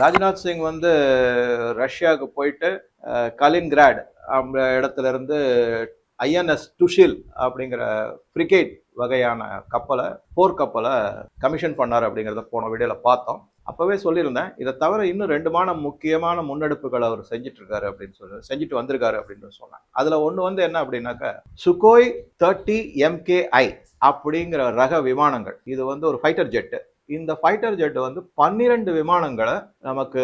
ராஜ்நாத் சிங் வந்து ரஷ்யாவுக்கு போயிட்டு கலின் கலின்கிராட் அந்த இடத்துல இருந்து ஐஎன்எஸ் துஷில் அப்படிங்கிற ஃப்ரிகேட் வகையான கப்பலை போர்க்கப்பலை கமிஷன் பண்ணார் அப்படிங்கிறத போன வீடியோவில் பார்த்தோம். அப்போவே சொல்லியிருந்தேன் இதை தவிர இன்னும் ரெண்டுமான முக்கியமான முன்னெடுப்புகளை அவர் செஞ்சுட்டு இருக்காரு அப்படின்னு சொல்லி செஞ்சுட்டு வந்திருக்காரு அப்படின்னு சொன்னேன். அதில் ஒன்று வந்து என்ன அப்படின்னாக்கா சுகோய் தேர்ட்டி எம்கேஐ அப்படிங்கிற ரக விமானங்கள். இது வந்து ஒரு ஃபைட்டர் ஜெட்டு இந்த ஃபைட்டர் ஜெட் வந்து பன்னிரெண்டு விமானங்களை நமக்கு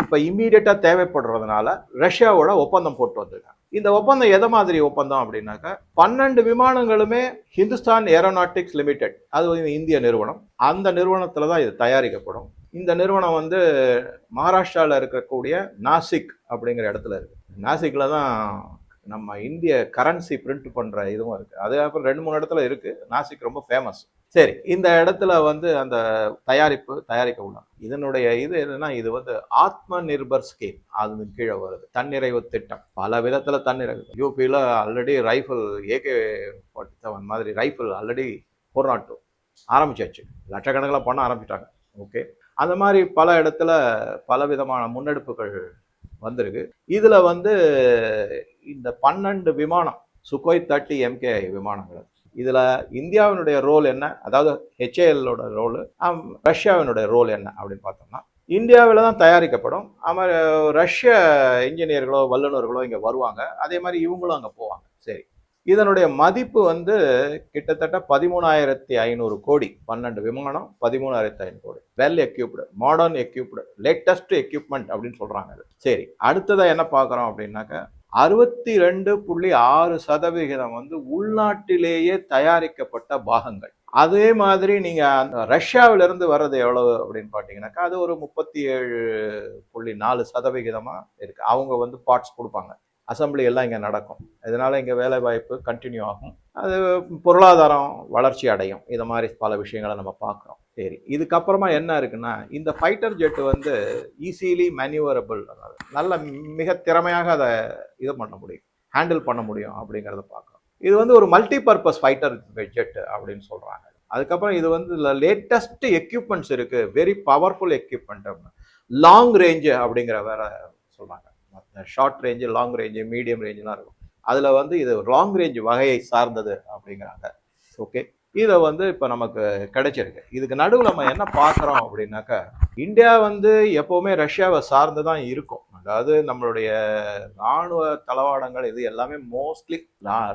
இப்போ இம்மீடியட்டாக தேவைப்படுறதுனால ரஷ்யாவோட ஒப்பந்தம் போட்டு வந்திருக்காங்க. இந்த ஒப்பந்தம் எதை மாதிரி ஒப்பந்தம் அப்படின்னாக்கா பன்னெண்டு விமானங்களுமே ஹிந்துஸ்தான் ஏரோநாட்டிக்ஸ் லிமிடெட் அது வந்து இந்திய நிறுவனம். அந்த நிறுவனத்தில் தான் இது தயாரிக்கப்படும். இந்த நிறுவனம் வந்து மகாராஷ்டிராவில் இருக்கக்கூடிய நாசிக் அப்படிங்கிற இடத்துல இருக்குது நாசிக்கில் தான் நம்ம இந்திய கரன்சி பிரிண்ட் பண்ணுற இதுவும் இருக்குது அது அப்புறம் ரெண்டு மூணு இடத்துல இருக்குது நாசிக் ரொம்ப ஃபேமஸ் சரி இந்த இடத்துல வந்து அந்த தயாரிப்பு தயாரிக்க உள்ளாங்க இதனுடைய இது என்னன்னா இது வந்து ஆத்ம நிர்பர் ஸ்கீம் அது கீழே வருது. தன்னிறைவு திட்டம். பல விதத்துல தன்னிறைவு. யூபியில் already rifle AK forty seven மாதிரி ரைஃபிள் ஆல்ரெடி போராட்டம் ஆரம்பிச்சாச்சு. லட்சக்கணக்கில் பண்ண ஆரம்பிச்சிட்டாங்க. ஓகே அந்த மாதிரி பல இடத்துல பல விதமான முன்னெடுப்புகள் வந்திருக்கு. இதில் வந்து இந்த பன்னெண்டு விமானம் சுகோய் தேர்ட்டி எம்கே விமானங்கள். இதில் இந்தியாவினுடைய ரோல் என்ன? அதாவது ஹெச்ஏஎல்லோட ரோல் ரஷ்யாவினுடைய ரோல் என்ன அப்படின்னு பார்த்தோம்னா இந்தியாவில் தான் தயாரிக்கப்படும். ஆமாம் ரஷ்ய இன்ஜினியர்களோ வல்லுநர்களோ இங்கே வருவாங்க. அதே மாதிரி இவங்களும் அங்கே போவாங்க. சரி. இதனுடைய மதிப்பு வந்து கிட்டத்தட்ட பதிமூணாயிரத்தி ஐநூறு கோடி. பன்னெண்டு விமானம் பதிமூணாயிரத்தி ஐநூறு crore. Well equipped modern equipped latest equipment அப்படின்னு சொல்கிறாங்க அது சரி. அடுத்ததாக என்ன பார்க்குறோம் அப்படின்னாக்கா அறுபத்தி ரெண்டு புள்ளி ஆறு சதவிகிதம் வந்து உள்நாட்டிலேயே தயாரிக்கப்பட்ட பாகங்கள். அதே மாதிரி நீங்க அந்த ரஷ்யாவில இருந்து வர்றது எவ்வளவு அப்படின்னு பாத்தீங்கன்னாக்கா அது ஒரு முப்பத்தி ஏழு புள்ளி நாலு சதவிகிதமா இருக்கு. அவங்க வந்து பார்ட்ஸ் கொடுப்பாங்க. அசம்பிளி எல்லாம் இங்கே நடக்கும். இதனால இங்கே வேலை வாய்ப்பு கண்டினியூ ஆகும். அது பொருளாதாரம் வளர்ச்சி அடையும். இது மாதிரி பல விஷயங்களை நம்ம பார்க்குறோம். சரி இதுக்கப்புறமா என்ன இருக்குன்னா இந்த ஃபைட்டர் ஜெட் வந்து ஈஸிலி மேனுவரபிள் அதாவது நல்ல மிக திறமையாக அதை இது பண்ண முடியும் ஹேண்டில் பண்ண முடியும் அப்படிங்கிறத பார்க்குறோம் இது வந்து ஒரு மல்டி பர்பஸ் ஃபைட்டர் ஜெட் அப்படின்னு சொல்கிறாங்க அதுக்கப்புறம் இது வந்து லேட்டஸ்ட் எக்யூப்மெண்ட்ஸ் இருக்குது very powerful equipment long range அப்படிங்கிற வேற சொல்கிறாங்க short range long range medium ரேஞ்செலாம் இருக்கும். அதில் வந்து இது லாங் ரேஞ்ச் வகையை சார்ந்தது அப்படிங்கிறாங்க. ஓகே இதை வந்து இப்போ நமக்கு கிடைச்சிருக்கு. இதுக்கு நடுவில் நம்ம என்ன பார்க்குறோம் அப்படின்னாக்கா இந்தியா வந்து எப்போவுமே ரஷ்யாவை சார்ந்து தான் இருக்கும். அதாவது நம்மளுடைய இராணுவ தளவாடங்கள் இது எல்லாமே மோஸ்ட்லி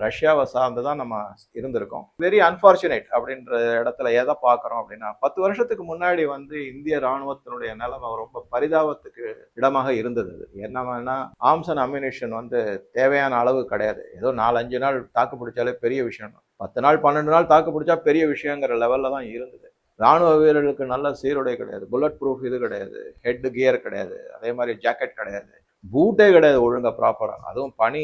ரஷ்யாவை சார்ந்து தான் நம்ம இருந்திருக்கோம். வெரி அன்ஃபார்ச்சுனேட் அப்படின்ற இடத்துல எதை பார்க்குறோம் அப்படின்னா பத்து வருஷத்துக்கு முன்னாடி வந்து இந்திய இராணுவத்தினுடைய நிலைமை ரொம்ப பரிதாபத்துக்கு இடமாக இருந்தது என்னன்னா ஆர்ம்ஸ் அண்ட் அம்யூனிஷன் வந்து தேவையான அளவு கிடையாது. ஏதோ நாலஞ்சு நாள் தாக்கு பிடிச்சாலே பெரிய விஷயம் பத்து நாள் பன்னெண்டு நாள் தாக்கு பிடிச்சா பெரிய விஷயங்கிற லெவலில் தான் இருந்தது. ராணுவ வீரர்களுக்கு நல்ல சீருடை கிடையாது. புல்லட் ப்ரூஃப் இது கிடையாது. ஹெட் கியர் கிடையாது. அதே மாதிரி ஜாக்கெட் கிடையாது. பூட்டே கிடையாது ஒழுங்கா ப்ராப்பராக அதுவும் பனி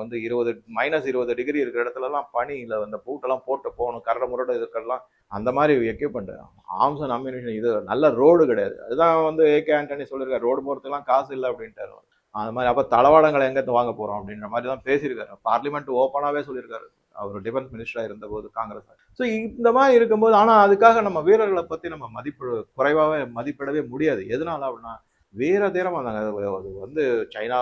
வந்து இருபது மைனஸ் இருபது டிகிரி இருக்கிற இடத்துலலாம் பனியில் அந்த பூட்டெல்லாம் போட்டு போகணும். கரடு முரடு இருக்கிறலாம் அந்த மாதிரி எக்யூப்மெண்ட் ஆம்ஸ் அண்ட் அம்யூனிஷன் இது நல்ல ரோடு கிடையாது. அதுதான் வந்து ஏகே ஆண்டனி சொல்லியிருக்காரு ரோடு போகிறதுக்கெல்லாம் காசு இல்லை அப்படின்ட்டு அந்த மாதிரி அப்போ தளவாடங்களை எங்கேருந்து வாங்க போகிறோம் அப்படின்ற மாதிரி தான் பேசியிருக்காரு. பார்லிமெண்ட் ஓப்பனாகவே சொல்லியிருக்காரு. அவர் டிஃபென்ஸ் மினிஸ்டராக இருந்தபோது காங்கிரஸ் ஸோ இந்த மாதிரி இருக்கும்போது ஆனால் அதுக்காக நம்ம வீரர்களை பற்றி நம்ம மதிப்பு குறைவாகவே மதிப்பிடவே முடியாது. எதனால அப்படின்னா வீர தீரம் வந்தாங்க அது வந்து சைனா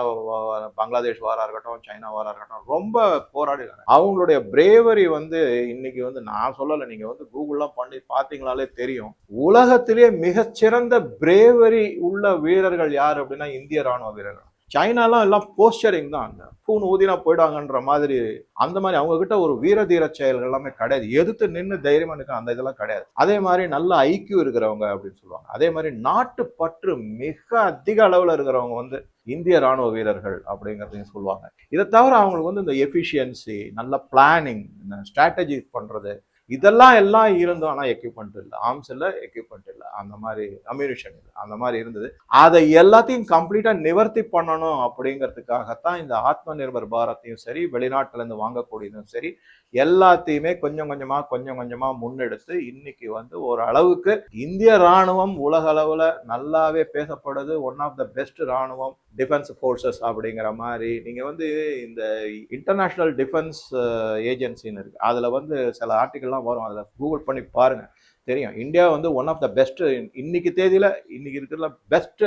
பங்களாதேஷ் வாரா இருக்கட்டும் சைனா வாராக இருக்கட்டும் ரொம்ப போராடினாங்க. அவங்களுடைய பிரேவரி வந்து இன்னைக்கு வந்து நான் சொல்லலை. நீங்க வந்து கூகுள்லாம் பண்ணி பார்த்தீங்களாலே தெரியும். உலகத்திலே மிகச்சிறந்த பிரேவரி உள்ள வீரர்கள் யார் அப்படின்னா இந்திய ராணுவ வீரர்கள். சைனாலாம் எல்லாம் போஸ்டரிங் தான். அந்த பூன் ஊதினா போயிடாங்கன்ற மாதிரி அந்த மாதிரி அவங்க கிட்ட ஒரு வீர தீர செயல்கள் எல்லாமே கிடையாது. எதிர்த்து நின்று தைரியமா எனக்கு அந்த இதெல்லாம் கிடையாது. அதே மாதிரி நல்ல ஐக்கியம் இருக்கிறவங்க அப்படின்னு சொல்லுவாங்க. அதே மாதிரி நாட்டு பற்று மிக அதிக அளவில் இருக்கிறவங்க வந்து இந்திய ராணுவ வீரர்கள் அப்படிங்கிறதையும் சொல்லுவாங்க. இதை தவிர அவங்களுக்கு வந்து இந்த எஃபிஷியன்சி நல்ல பிளானிங் ஸ்ட்ராட்டஜி பண்றது இதெல்லாம் எல்லாம் இருந்தோம். ஆனால் எக்யூப்மெண்ட் இல்லை. ஆர்ம்ஸ் இல்லை எக்யூப்மெண்ட் இல்லை. அந்த மாதிரி அம்யூனிஷன் இல்லை. அந்த மாதிரி இருந்தது. அதை எல்லாத்தையும் கம்ப்ளீட்டாக நிவர்த்தி பண்ணணும் அப்படிங்கிறதுக்காகத்தான் இந்த ஆத்ம நிர்பர் பாரத்தையும் சரி வெளிநாட்டிலேருந்து வாங்கக்கூடியதும் சரி எல்லாத்தையுமே கொஞ்சம் கொஞ்சமாக கொஞ்சம் கொஞ்சமாக முன்னெடுத்து இன்னைக்கு வந்து ஒரு அளவுக்கு இந்திய ராணுவம் உலக அளவில் நல்லாவே பேசப்படுது. ஒன் ஆஃப் த பெஸ்ட் ராணுவம் டிஃபென்ஸ் ஃபோர்ஸஸ் அப்படிங்கிற மாதிரி. நீங்கள் வந்து இந்த இன்டர்நேஷ்னல் டிஃபென்ஸ் ஏஜென்சின்னு இருக்குது அதில் வந்து சில ஆர்டிகல்லாம் வரும். அதில் கூகுள் பண்ணி பாருங்கள் தெரியும். இந்தியா வந்து ஒன் ஆஃப் த பெஸ்ட் இன்னைக்கு தேதியில் இன்னைக்கு இருக்கிற பெஸ்ட்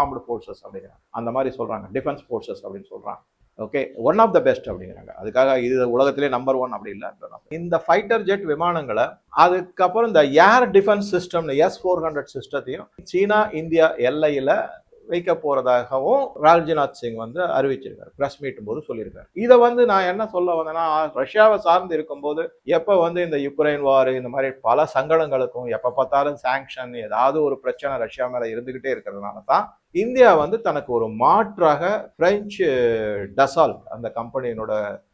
ஆர்ம்டு ஃபோர்ஸஸ் அப்படிங்கிறாங்க. அந்த மாதிரி சொல்கிறாங்க டிஃபென்ஸ் ஃபோர்ஸஸ் அப்படின்னு சொல்கிறாங்க okay one of the best அப்படிங்கிறாங்க. அதுக்காக இது உலகத்திலே நம்பர் ஒன் அப்படி இல்லை இந்த ஃபைட்டர் ஜெட் விமானங்களை அதுக்கப்புறம் இந்த air defence system S four hundred சிஸ்டத்தையும் சீனா இந்தியா எல்லையில் வைக்க போறதாகவும் ராஜ்நாத் சிங் வந்து அறிவிச்சிருக்காரு பிரஸ் மீட் போது சொல்லியிருக்காரு. இதை வந்து நான் என்ன சொல்ல வந்தேன்னா ரஷ்யாவை சார்ந்து இருக்கும்போது எப்போ வந்து இந்த யுக்ரைன் வார் இந்த மாதிரி பல சங்கடங்களுக்கும் எப்போ பார்த்தாலும் சாங்ஷன் ஏதாவது ஒரு பிரச்சனை ரஷ்யா மேலே இருந்துகிட்டே இருக்கிறதுனால தான் இந்தியா வந்து தனக்கு ஒரு மாற்றாக பிரெஞ்சு டசால்ட் அந்த கம்பெனியினோட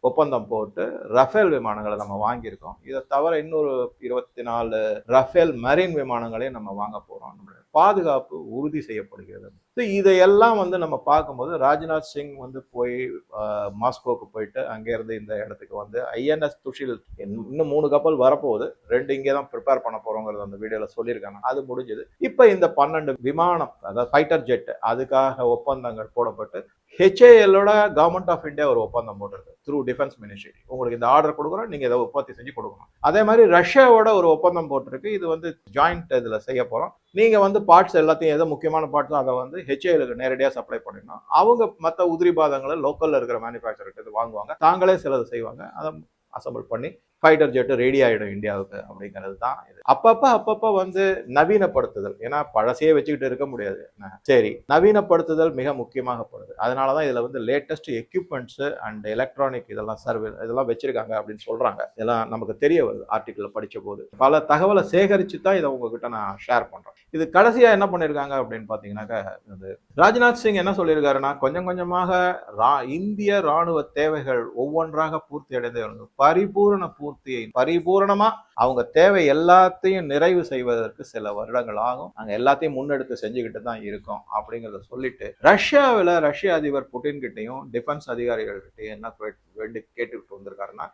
ஒப்பந்தம் போட்டு ரஃபேல் விமானங்களை நம்ம வாங்கியிருக்கோம். இதை தவிர இன்னொரு இருபத்தி நாலு ரஃபேல் மரீன் விமானங்களையும் நம்ம வாங்க போறோம். நம்மளுடைய பாதுகாப்பு உறுதி செய்யப்படுகிறது. ஸோ இதையெல்லாம் வந்து நம்ம பார்க்கும்போது ராஜ்நாத் சிங் வந்து போய் மாஸ்கோவுக்கு மாஸ்கோக்கு போயிட்டு அங்கேருந்து இந்த இடத்துக்கு வந்து ஐஎன்எஸ் துஷில் இன்னும் மூணு கப்பல் வரப்போகுது. ரெண்டு இங்கே தான் ப்ரிப்பேர் பண்ண போகிறோங்கிறது அந்த வீடியோவில் சொல்லியிருக்காங்க. அது முடிஞ்சது. இப்போ இந்த பன்னெண்டு விமானம் அதாவது ஃபைட்டர் ஜெட் அதுக்காக ஒப்பந்தங்கள் போடப்பட்டு ஹெச்ஏஎல்லோட கவர்மெண்ட் ஆஃப் இந்தியா ஒரு ஒப்பந்தம் போட்டிருக்கு த்ரூ டிஃபென்ஸ் மினிஸ்ட்ரி உங்களுக்கு இந்த ஆர்டர் கொடுக்குறோம் நீங்கள் இதை உற்பத்தி செஞ்சு கொடுக்கணும். அதே மாதிரி ரஷ்யாவோட ஒரு ஒப்பந்தம் போட்டிருக்கு இது வந்து ஜாயிண்ட் இதில் செய்ய போகிறோம் நீங்கள் வந்து பார்ட்ஸ் எல்லாத்தையும் எதோ முக்கியமான பார்ட்ஸும் அதை வந்து ஹெச்ஏஎலுக்கு நேரடியாக சப்ளை பண்ணிடணும். அவங்க மற்ற உதிரி பாதங்களை லோக்கலில் இருக்கிற மேனுஃபேக்சர்கிட்ட வாங்குவாங்க. தாங்களே சிலது செய்வாங்க. அதை அசம்பிள் பண்ணி ஃபைட்டர் ஜெட்டு ரெடி ஆகிடும் இந்தியாவுக்கு அப்படிங்கிறது தான் இது. அப்பப்போ அப்பப்போ வந்து நவீனப்படுத்துதல். ஏன்னா பழசையே வச்சுக்கிட்டு இருக்க முடியாது. சரி நவீனப்படுத்துதல் மிக முக்கியமாகப்படுது அதனால தான் இதில் வந்து லேட்டஸ்ட் எக்யூப்மெண்ட்ஸு அண்ட் எலக்ட்ரானிக் இதெல்லாம் சர்வே இதெல்லாம் வச்சிருக்காங்க அப்படின்னு சொல்கிறாங்க இதெல்லாம் நமக்கு தெரிய வருது ஆர்டிக்கிளில் படித்த போது. பல தகவலை சேகரித்து தான் இதை உங்ககிட்ட நான் ஷேர் பண்ணுறேன் இது கடைசியாக என்ன பண்ணியிருக்காங்க அப்படின்னு பார்த்தீங்கன்னாக்கா இது ராஜ்நாத் சிங் என்ன சொல்லியிருக்காருன்னா கொஞ்சம் கொஞ்சமாக ரா இந்திய ராணுவ தேவைகள் ஒவ்வொன்றாக பூர்த்தி அடைந்து பரிபூரண பரிபூரண பூர்த்தியை பரிபூர்ணமா அவங்க தேவை எல்லாத்தையும் நிறைவு செய்வதற்கு சில வருடங்கள் ஆகும். நாங்கள் எல்லாத்தையும் முன்னெடுத்து செஞ்சுக்கிட்டு தான் இருக்கோம் அப்படிங்கிறத சொல்லிட்டு ரஷ்யாவில் ரஷ்ய அதிபர் புட்டின் கிட்டையும் டிஃபென்ஸ் அதிகாரிகள்கிட்டையும் என்ன வேண்டி கேட்டுக்கிட்டு வந்திருக்காருன்னா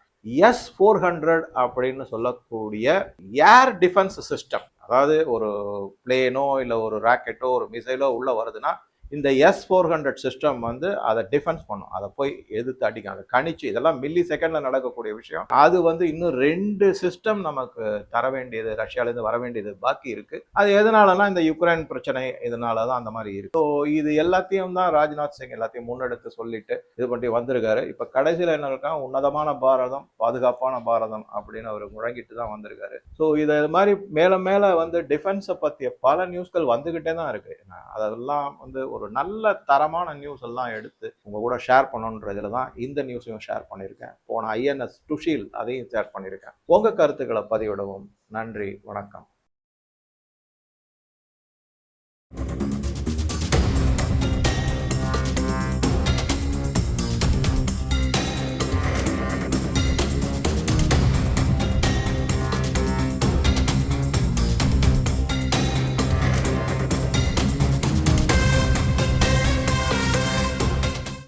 எஸ் ஃபோர் ஹண்ட்ரட் அப்படின்னு சொல்லக்கூடிய ஏர் டிஃபென்ஸ் சிஸ்டம் அதாவது ஒரு பிளேனோ இல்லை ஒரு ராக்கெட்டோ ஒரு மிசைலோ உள்ள வருதுன்னா இந்த எஸ் ஃபோர் ஹண்ட்ரட் சிஸ்டம் வந்து அதை டிஃபென்ஸ் பண்ணும். அதை போய் எதிர்த்து அடிக்கும். அதை கணிச்சு இதெல்லாம் மில்லி செகண்டில் நடக்கக்கூடிய விஷயம். அது வந்து இன்னும் ரெண்டு சிஸ்டம் நமக்கு தர வேண்டியது ரஷ்யாலேருந்து வர வேண்டியது பாக்கி இருக்குது அது எதனாலனா இந்த யுக்ரைன் பிரச்சனை இதனால தான் அந்த மாதிரி இருக்கு. ஸோ இது எல்லாத்தையும் தான் ராஜ்நாத் சிங் எல்லாத்தையும் முன்னெடுத்து சொல்லிட்டு இது பண்ணி வந்திருக்காரு. இப்போ கடைசியில் என்ன இருக்கா உன்னதமான பாரதம் பாதுகாப்பான பாரதம் அப்படின்னு அவர் முழங்கிட்டு தான் வந்திருக்காரு. ஸோ இதை மாதிரி மேலே மேலே வந்து டிஃபென்ஸை பற்றிய பல நியூஸ்கள் வந்துக்கிட்டே தான் இருக்கு. அதெல்லாம் வந்து ஒரு நல்ல தரமான நியூஸ் எல்லாம் எடுத்து உங்க கூட ஷேர் பண்ணணுன்றதுல தான் இந்த நியூஸையும் ஷேர் பண்ணியிருக்கேன். போன ஐஎன்எஸ் டுஷில் அதையும் ஷேர் பண்ணியிருக்கேன். உங்க கருத்துக்களை பதிவிடவும். நன்றி வணக்கம்.